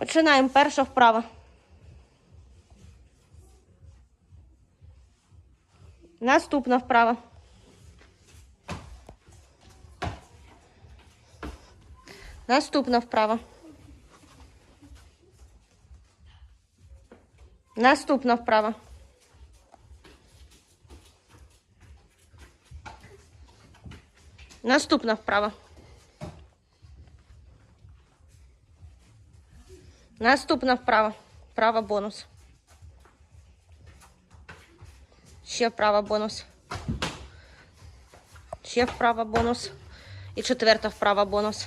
Починаємо. Перша вправа. Наступна вправа. Наступна вправа. Наступна вправа. Наступна вправа. Наступна вправа. Вправа бонус. Ще вправа бонус. Ще вправа бонус. І четверта вправа бонус.